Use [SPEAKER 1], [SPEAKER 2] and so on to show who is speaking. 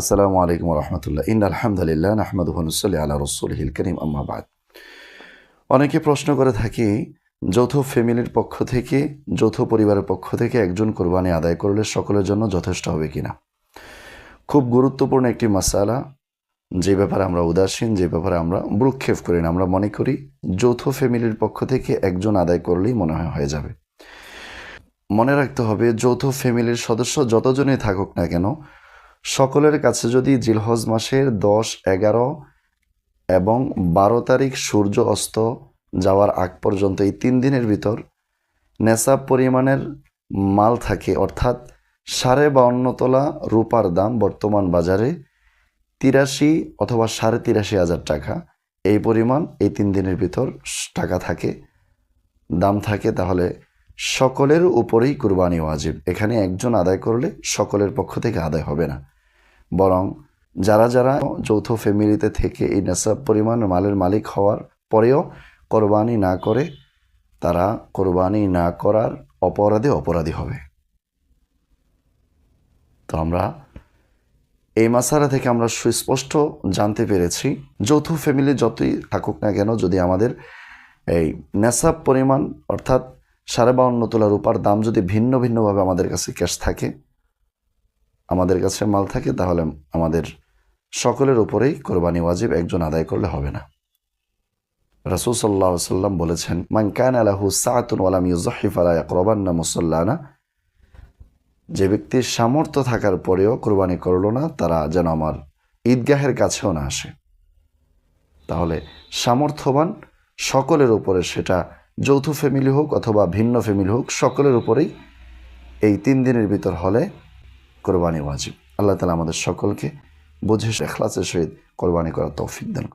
[SPEAKER 1] আসসালামু আলাইকুম রহমতুল্লাহ ইন আলহামদুলিল্লাহ নাহমাদুহনুসল্লি আল্লাহ রসুলহিল করিম আম্মাবাদ অনেকে প্রশ্ন করে থাকি, যৌথ ফ্যামিলির পক্ষ থেকে, যৌথ পরিবারের পক্ষ থেকে একজন কোরবানি আদায় করলে সকলের জন্য যথেষ্ট হবে কিনা? খুব গুরুত্বপূর্ণ একটি মাসালা, যে ব্যাপারে আমরা উদাসীন, যে ব্যাপারে আমরা ভ্রুক্ষেপ করি না, আমরা মনে করি যৌথ ফ্যামিলির পক্ষ থেকে একজন আদায় করলেই মনে হয় হয়ে যাবে। মনে রাখতে হবে, যৌথ ফ্যামিলির সদস্য যতজনই থাকুক না কেন সকলের কাছে যদি জিলহজ মাসের দশ, এগারো এবং বারো তারিখ সূর্য অস্ত যাওয়ার আগ পর্যন্ত এই তিন দিনের ভিতর নেশাব পরিমাণের মাল থাকে, অর্থাৎ সাড়ে বাউন্ন তোলা রূপার দাম বর্তমান বাজারে তিরাশি অথবা সাড়ে তিরাশি হাজার টাকা। এই পরিমাণ এই তিন দিনের ভিতর টাকা থাকে, দাম থাকে, তাহলে সকলের উপরেই কুরবানি ওয়াজিব। এখানে একজন আদায় করলে সকলের পক্ষ থেকে আদায় হবে না। বরং যারা যারা যৌথ ফ্যামিলিতে থেকে এই নেশাব পরিমাণ মালের মালিক হওয়ার পরেও কোরবানি না করে, তারা কোরবানি না করার অপরাধে অপরাধী হবে। তো আমরা এই মাসারা থেকে আমরা সুস্পষ্ট জানতে পেরেছি, যৌথ ফ্যামিলি যতই থাকুক না কেন, যদি আমাদের এই নেশাব পরিমাণ অর্থাৎ সাড়ে বাউন্ন তোলা রূপার দাম যদি ভিন্ন ভিন্নভাবে আমাদের কাছে ক্যাশ থাকে আমাদের কাছে মাল থাকে, তাহলে আমাদের সকলের উপরেই কোরবানি ওয়াজিব একজন আদায় করলে হবে না। রাসুল সাল্লাহ সাল্লাম বলেছেন, মান কান আলাহু সাতুন ওয়ালাম ইউজহিফ আলা ইয়াকরাবান্না মুসাল্লানা। যে ব্যক্তির সামর্থ্য থাকার পরেও কোরবানি করল না, তারা যেন আমার ঈদগাহের কাছেও না আসে। তাহলে সামর্থ্যবান সকলের উপরে সেটা যৌথ ফ্যামিলি হোক অথবা ভিন্ন ফ্যামিলি হোক, সকলের উপরেই এই তিন দিনের ভিতর হলে কোরবানি ওয়াজিব। আল্লাহ তালা আমাদের সকলকে বুঝে এখলাসের সহিত কোরবানি করার তৌফিক দেন